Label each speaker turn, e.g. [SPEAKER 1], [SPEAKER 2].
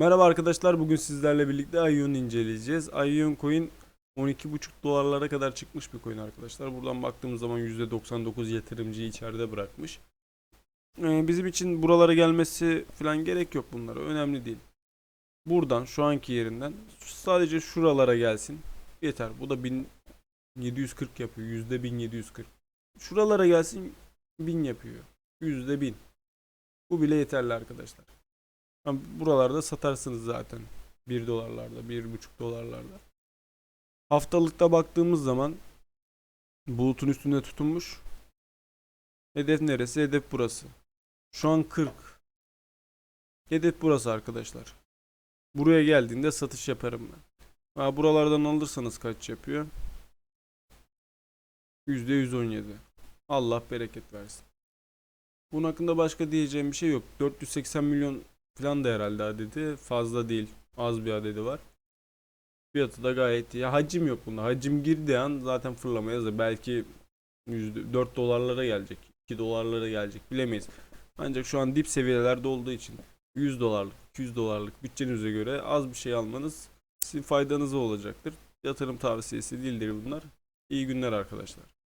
[SPEAKER 1] Merhaba arkadaşlar bugün sizlerle birlikte ION inceleyeceğiz. ION coin 12.5 dolarlara kadar çıkmış bir coin arkadaşlar. Buradan baktığımız zaman %99 yatırımcıyı içeride bırakmış. Ee, bizim için buralara gelmesi falan gerek yok bunlara. Önemli değil. Buradan şu anki yerinden sadece şuralara gelsin. Yeter. Bu da 1740 yapıyor. %1740. Şuralara gelsin 1000 yapıyor. %1000. Bu bile yeterli arkadaşlar. Buralarda satarsınız zaten. 1 dolarlarda, 1,5 dolarlarda. Haftalıkta baktığımız zaman bulutun üstünde tutunmuş. Hedef neresi? Hedef burası. Şu an 40. Hedef burası arkadaşlar. Buraya geldiğinde satış yaparım ben. Ha, buralardan alırsanız kaç yapıyor? %117. Allah bereket versin. Bunun hakkında başka diyeceğim bir şey yok. 480 milyon falan da herhalde adedi. Fazla değil. Az bir adedi var. Fiyatı da gayet iyi. Hacim yok bunda. Hacim girdiği an zaten fırlamaya hazır. Belki yüzde- 4 dolarlara gelecek. 2 dolarlara gelecek. Bilemeyiz. Ancak şu an dip seviyelerde olduğu için 100 dolarlık, 200 dolarlık bütçenize göre az bir şey almanız sizin faydanıza olacaktır. Yatırım tavsiyesi değildir bunlar. İyi günler arkadaşlar.